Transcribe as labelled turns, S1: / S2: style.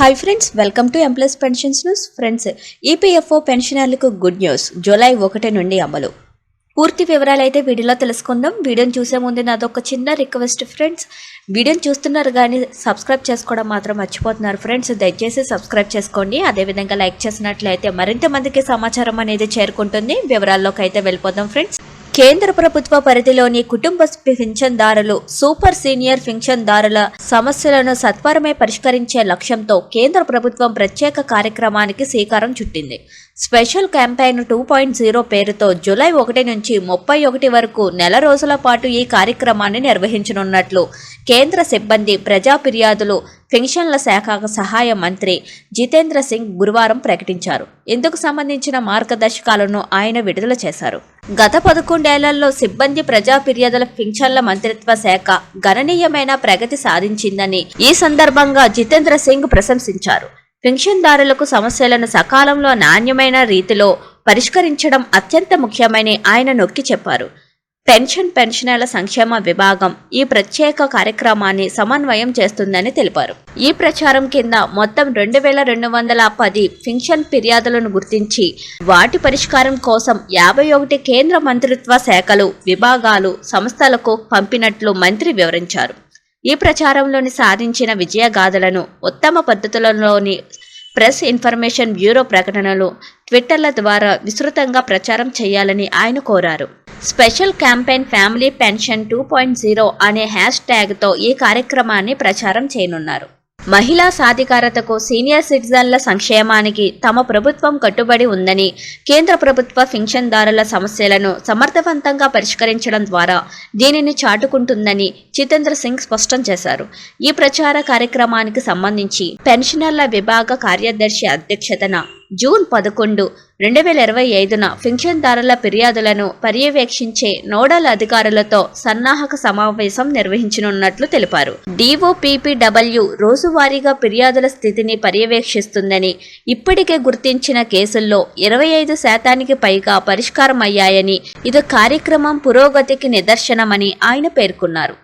S1: Hi friends welcome to ఎంప్లస్ pensions news friends EPFO పెన్షనర్లకు good news July ఒకటి నుండి అమలు. పూర్తి వివరాలు అయితే వీడియోలో తెలుసుకుందాం. వీడియోని చూసే ముందు నాదొక చిన్న రిక్వెస్ట్ ఫ్రెండ్స్ వీడియోని చూస్తున్నారు కానీ సబ్స్క్రైబ్ చేసుకోవడం మాత్రం మర్చిపోతున్నారు ఫ్రెండ్స్ దయచేసి సబ్స్క్రైబ్ చేసుకోండి. అదేవిధంగా లైక్ చేసినట్లయితే మరింత మందికి సమాచారం అనేది చేరుకుంటుంది. వివరాల్లోకి అయితే వెళ్ళిపోదాం ఫ్రెండ్స్ కేంద్ర ప్రభుత్వ పరిధిలోని కుటుంబ పింఛన్దారులు సూపర్ సీనియర్ పింఛన్దారుల సమస్యలను సత్వరమే పరిష్కరించే లక్ష్యంతో కేంద్ర ప్రభుత్వం ప్రత్యేక కార్యక్రమానికి శ్రీకారం చుట్టింది. Special campaign two point zero పేరుతో జూలై ఒకటి నుంచి ముప్పై ఒకటి వరకు నెల రోజుల పాటు ఈ కార్యక్రమాన్ని నిర్వహించనున్నట్లు కేంద్ర సిబ్బంది ప్రజా ఫిర్యాదులు పెన్షన్ల శాఖ సహాయ మంత్రి జితేంద్ర సింగ్ గురువారం ప్రకటించారు. ఇందుకు సంబంధించిన మార్గదర్శకాలను ఆయన విడుదల చేశారు. గత పదకొండేళ్ళలో సిబ్బంది ప్రజా ఫిర్యాదుల పింఛన్ల మంత్రిత్వ శాఖ గణనీయమైన ప్రగతి సాధించిందని ఈ సందర్భంగా జితేంద్ర సింగ్ ప్రశంసించారు. పింఛన్దారులకు సమస్యలను సకాలంలో నాణ్యమైన రీతిలో పరిష్కరించడం అత్యంత ముఖ్యమని ఆయన నొక్కి చెప్పారు. పెన్షన్ పెన్షనర్ల సంక్షేమ విభాగం ఈ ప్రత్యేక కార్యక్రమాన్ని సమన్వయం చేస్తుందని తెలిపారు. ఈ ప్రచారం కింద మొత్తం రెండు వేల రెండు వందల పది పెన్షన్ ఫిర్యాదులను గుర్తించి వాటి పరిష్కారం కోసం యాభై ఒకటి కేంద్ర మంత్రిత్వ శాఖలు విభాగాలు సంస్థలకు పంపినట్లు మంత్రి వివరించారు. ఈ ప్రచారంలోని సాధించిన విజయగాథలను ఉత్తమ పద్ధతులలోని ప్రెస్ ఇన్ఫర్మేషన్ బ్యూరో ప్రకటనలు ట్విట్టర్ల ద్వారా విస్తృతంగా ప్రచారం చేయాలని ఆయన కోరారు. Special campaign family pension two point zero అనే హ్యాష్ ట్యాగ్తో ఈ కార్యక్రమాన్ని ప్రచారం చేయనున్నారు. మహిళా సాధికారతకు సీనియర్ సిటిజన్ల సంక్షేమానికి తమ ప్రభుత్వం కట్టుబడి ఉందని కేంద్ర ప్రభుత్వ పింఛన్దారుల సమస్యలను సమర్థవంతంగా పరిష్కరించడం ద్వారా దీనిని చాటుకుంటుందని జితేంద్ర సింగ్ స్పష్టం చేశారు. ఈ ప్రచార కార్యక్రమానికి సంబంధించి పెన్షనర్ల విభాగ కార్యదర్శి అధ్యక్షతన జూన్ పదకొండు రెండు వేల ఇరవై ఐదున పింఛన్దారుల ఫిర్యాదులను పర్యవేక్షించే నోడల్ అధికారులతో సన్నాహక సమావేశం నిర్వహించనున్నట్లు తెలిపారు. డిఓపిపిడబ్ల్యూ రోజువారీగా ఫిర్యాదుల స్థితిని పర్యవేక్షిస్తుందని ఇప్పటికే గుర్తించిన కేసుల్లో ఇరవై ఐదు శాతానికి పైగా పరిష్కారం అయ్యాయని ఇది కార్యక్రమం పురోగతికి నిదర్శనమని ఆయన పేర్కొన్నారు.